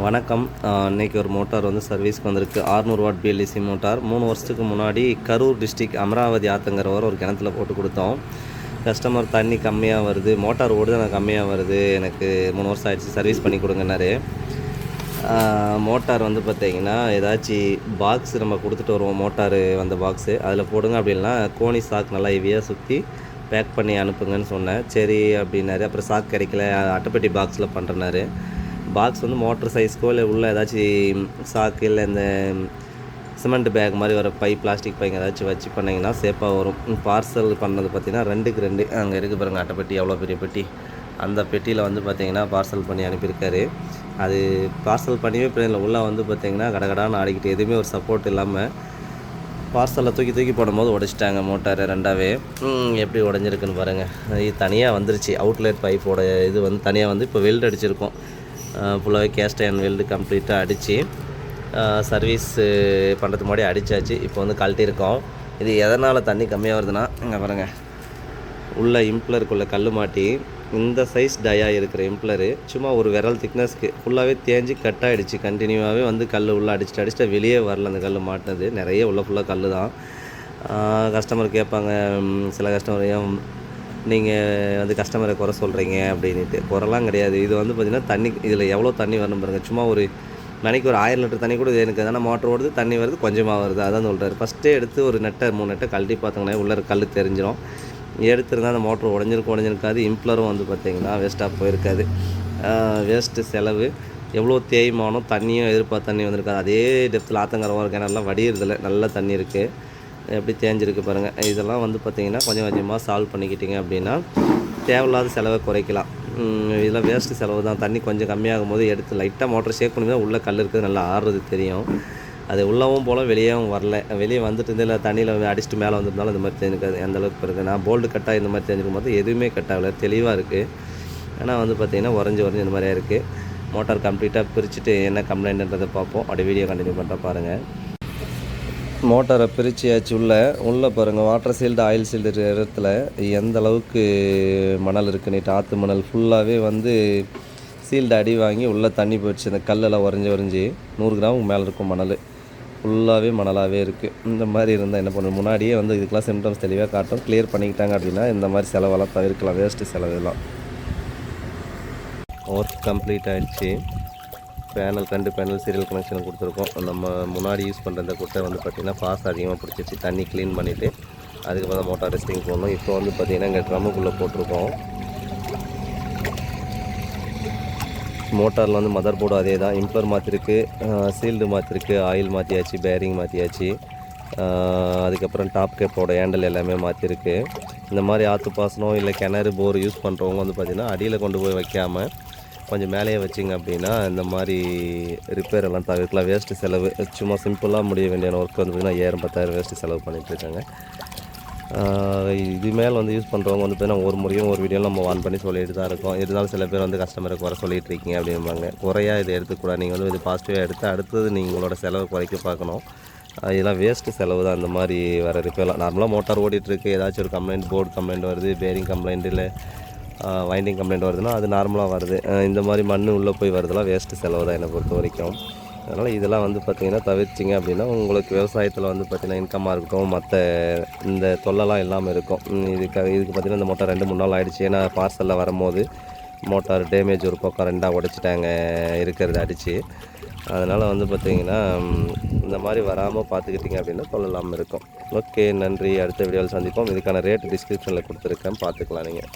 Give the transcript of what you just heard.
வணக்கம். இன்றைக்கி ஒரு மோட்டார் வந்து சர்வீஸ்க்கு வந்திருக்கு. 600 வாட் பிஎல்இசி மோட்டார். மூணு வருஷத்துக்கு முன்னாடி கரூர் டிஸ்ட்ரிக்ட் அமராவதி ஆத்தங்கரவர் ஒரு கிணத்துல போட்டு கொடுத்தோம். கஸ்டமர் தண்ணி கம்மியாக வருது. மோட்டார் ஓடுது எனக்கு கம்மியாக வருது. எனக்கு மூணு வருஷம் ஆயிடுச்சு. சர்வீஸ் பண்ணி கொடுங்கன்னாரு. மோட்டார் வந்து பார்த்தீங்கன்னா ஏதாச்சும் பாக்ஸ் நம்ம கொடுத்துட்டு வருவோம். மோட்டார் வந்த பாக்ஸு அதில் போடுங்க அப்படின்னா கோணி சாக் நல்லா ஹெவியாக சுற்றி பேக் பண்ணி அனுப்புங்கன்னு சொன்னேன். சரி அப்படின்னாரு. அப்புறம் சாக் கிடைக்கல. அட்டைப்பெட்டி பாக்ஸில் பண்ணுறனாரு பாக்ஸ் வந்து மோட்டர் சைஸ்க்கோ இல்லை உள்ள ஏதாச்சும் சாக்கு இல்லை இந்த சிமெண்ட் பேக் மாதிரி வர பை பிளாஸ்டிக் பைங்க ஏதாச்சும் வச்சு பண்ணிங்கன்னா சேஃபாக வரும். பார்சல் பண்ணது பார்த்தீங்கன்னா ரெண்டுக்கு ரெண்டு. அங்கே இருக்குது பாருங்க அட்டைப்பெட்டி எவ்வளோ பெரிய பெட்டி. அந்த பெட்டியில் வந்து பார்த்திங்கன்னா பார்சல் பண்ணி அனுப்பியிருக்காரு. அது பார்சல் பண்ணியே இப்போ இல்லை உள்ளே வந்து பார்த்திங்கன்னா கடகடான்னு ஆடிக்கிட்டு எதுவுமே ஒரு சப்போர்ட் இல்லாமல் பார்சலில் தூக்கி தூக்கி போடும்போது உடைச்சிட்டாங்க மோட்டார் ரெண்டாவே. எப்படி உடஞ்சிருக்குன்னு பாருங்கள் இது தனியாக வந்துருச்சு. அவுட்லெட் பைப்போட இது வந்து தனியாக வந்து இப்போ வெல்ட் அடிச்சிருக்கோம். ஃபுல்லாகவே கேஸ்ட் அயன் வெல்டு கம்ப்ளீட்டாக அடித்து சர்வீஸ் பண்ணுறதுக்கு முன்னாடி அடித்தாச்சு இப்போ வந்து கழட்டியிருக்கோம் இது எதனால் தண்ணி கம்மியாக வருதுன்னா இங்கே பாருங்கள் உள்ள இம்ப்ளருக்குள்ளே கல் மாட்டி இந்த சைஸ் டயா இருக்கிற இம்ப்ளரு சும்மா ஒரு விரல் திக்னஸ்க்கு ஃபுல்லாகவே தேஞ்சு கட் ஆகிடுச்சு கண்டினியூவாகவே வந்து கல் உள்ளே அடிச்சுட்டு அடிச்சுட்டு வெளியே வரல அந்த கல் மாட்டினது. நிறைய உள்ள ஃபுல்லாக கல் தான் கஸ்டமர் கேட்பாங்க சில கஸ்டமர் ஏன் நீங்கள் வந்து கஸ்டமரை குறை சொல்கிறீங்க அப்படின்ட்டு குறைலாம் கிடையாது. இது வந்து பார்த்திங்கன்னா தண்ணி இதில் எவ்வளோ தண்ணி வரணும் பாருங்கள் சும்மா ஒரு மணிக்கு ஒரு ஆயிரம் லிட்டர் தண்ணி கூட எனக்கு தானே மோட்டர் ஓடுது தண்ணி வருது கொஞ்சமாக வருது. அதான் சொல்கிறாரு ஃபஸ்ட்டே எடுத்து ஒரு நெட்டை மூணு நெட்டை கழட்டி பார்த்தோங்கன்னா உள்ளே கல் தெரிஞ்சிடும் எடுத்திருந்தால் அந்த மோட்டர் உடஞ்சிருக்கும் உடஞ்சிருக்காது. இம்ப்ளரும் வந்து பார்த்திங்கன்னா வேஸ்ட்டாக போயிருக்காது. வேஸ்ட்டு செலவு. எவ்வளோ தேய்மானம் தண்ணியும் எதிர்பார்த்த தண்ணி வந்திருக்காது. அதே டெப்த்தில் ஆத்தங்கரமாக இருக்கேன் நல்லா வடிகிறதில்ல நல்ல தண்ணி இருக்குது எப்படி தேஞ்சிருக்கு பாருங்கள் இதெல்லாம் வந்து பார்த்திங்கன்னா கொஞ்சம் கொஞ்சமாக சால்வ் பண்ணிக்கிட்டிங்க அப்படின்னா தேவையில்லாத செலவை குறைக்கலாம். இதெல்லாம் வேஸ்ட்டு செலவு தான். தண்ணி கொஞ்சம் கம்மியாகும் போது எடுத்து லைட்டாக மோட்டர் ஷேக் பண்ணி உள்ளே கல் இருக்குது. நல்லா ஆறுறது தெரியும். அது உள்ளவும் போல வெளியேவும் வரல. வெளியே வந்துட்டு இதில் தண்ணியில் அடிச்சுட்டு மேலே வந்திருந்தாலும் இந்த மாதிரி தெரிஞ்சுக்காது எந்த அளவுக்கு இருக்குது நான் போல்டு கட்டாக இந்த மாதிரி தெரிஞ்சுக்கும் போது எதுவுமே கட் ஆகலை. தெளிவாக இருக்குது ஆனால் வந்து பார்த்திங்கன்னா உறைஞ்சி உறைஞ்சி இந்த மாதிரியாக இருக்குது மோட்டார் கம்ப்ளீட்டாக பிரிச்சுட்டு என்ன கம்ப்ளைண்ட்ன்றதை பார்ப்போம். அப்படியே வீடியோ கண்டினியூ பண்ணுறா பாருங்கள் மோட்டாரை பிரிச்சியாச்சு உள்ளே உள்ளே பாருங்கள் வாட்டர் சீல்டு ஆயில் சீல்டு இடத்துல எந்த அளவுக்கு மணல் இருக்குன்னு ஆற்று மணல் ஃபுல்லாகவே வந்து சீல்டு அடி வாங்கி உள்ளே தண்ணி போயிடுச்சு. இந்த கல்லெல்லாம் உறைஞ்சி உறைஞ்சி நூறு கிராமுக்கு மேலே இருக்கும் மணல். ஃபுல்லாகவே மணலாகவே இருக்குது இந்த மாதிரி இருந்தால் என்ன பண்ணுறது முன்னாடியே வந்து இதுக்கெல்லாம் சிம்டம்ஸ் தெளிவாக காட்டும். கிளியர் பண்ணிக்கிட்டாங்க அப்படின்னா இந்த மாதிரி செலவெல்லாம் தவிர்க்கலாம். வேஸ்ட்டு செலவெல்லாம் ஒர்க் கம்ப்ளீட் ஆகிடுச்சு பேனல் ரெண்டு பேனல் சீரியல் கனெக்ஷன் கொடுத்துருக்கோம். நம்ம முன்னாடி யூஸ் பண்ணுற இந்த குட்டை வந்து பார்த்திங்கன்னா பாஸ் அதிகமாக பிடிச்சிச்சு தண்ணி க்ளீன் பண்ணிவிட்டு அதுக்கப்புறம் தான் மோட்டார் ரெஸ்டிங் போடணும். இப்போ வந்து பார்த்திங்கன்னா இங்கே ட்ரம்முக்குள்ளே போட்டிருக்கோம். மோட்டாரில் வந்து மதர் போர்டு அதே தான் இம்ப்ளர் மாற்றிருக்கு சீல்டு மாற்றிருக்கு ஆயில் மாற்றியாச்சு பேரிங் மாற்றியாச்சு அதுக்கப்புறம் டாப் கேப்போட ஹேண்டில் எல்லாமே மாற்றிருக்கு இந்த மாதிரி ஆற்று பாசனம் இல்லை கிணறு போர் யூஸ் பண்ணுறவங்க வந்து பார்த்திங்கன்னா அடியில் கொண்டு போய் வைக்காமல் கொஞ்சம் மேலேயே வச்சிங்க அப்படின்னா இந்த மாதிரி ரிப்பேர் எல்லாம் தவிர்க்கலாம். வேஸ்ட்டு செலவு சும்மா சிம்பிளாக முடிய வேண்டிய ஒர்க் வந்து பார்த்திங்கன்னா ஐயாயிரம் பத்தாயிரம் வேஸ்ட்டு செலவு பண்ணிகிட்ருக்காங்க இருக்காங்க. இது மேலே வந்து யூஸ் பண்ணுறவங்க வந்து பார்த்தீங்கன்னா ஒரு முறையும் ஒரு வீடியோ நம்ம ஆன் பண்ணி சொல்லிட்டு தான் இருக்கோம். இருந்தாலும் சில பேர் வந்து கஸ்டமரை குறை சொல்லிகிட்டு இருக்கீங்க அப்படிம்பாங்க. குறையாக இதை எடுத்துக்கூடாது. நீங்கள் வந்து இது பாசிட்டிவாக எடுத்து அடுத்தது நீங்களோட செலவை குறைக்க பார்க்கணும். இதெல்லாம் வேஸ்ட்டு செலவு தான். அந்த மாதிரி வர ரிப்பேர்லாம் நார்மலாக மோட்டார் ஓடிட்டுருக்கு ஏதாச்சும் ஒரு கம்ப்ளைண்ட் போர்டு கம்ப்ளைண்ட் வருது. பேரிங் கம்ப்ளைண்ட் இல்லை. வைண்டிங் கம்ப்ளைண்ட் வருதுன்னா அது நார்மலாக வருது. இந்த மாதிரி மண் உள்ளே போய் வரதெல்லாம் வேஸ்ட்டு செலவு தான் என்னை பொறுத்த வரைக்கும். அதனால் இதெல்லாம் வந்து பார்த்திங்கன்னா தவிர்த்திங்க அப்படின்னா உங்களுக்கு விவசாயத்தில் வந்து பார்த்திங்கன்னா இன்கம்மாக இருக்கட்டும் மற்ற இந்த தொல்லைலாம் இல்லாமல் இருக்கும். இதுக்காக இதுக்கு பார்த்திங்கன்னா இந்த மோட்டார் ரெண்டு மூணு நாள் ஆகிடுச்சு ஏன்னா பார்சலில் வரும்போது மோட்டார் டேமேஜ் ஒரு பக்கம் ரெண்டாக உடைச்சிட்டாங்க இருக்கிறது அடித்து அதனால் வந்து பார்த்திங்கன்னா இந்த மாதிரி வராமல் பார்த்துக்கிட்டிங்க அப்படின்னா தொல்லை இல்லாமல் இருக்கும். ஓகே நன்றி. அடுத்த வீடியோவில் சந்திப்போம். இதுக்கான ரேட் டிஸ்கிரிப்ஷனில் கொடுத்துருக்கேன். பார்த்துக்கலாம் நீங்கள்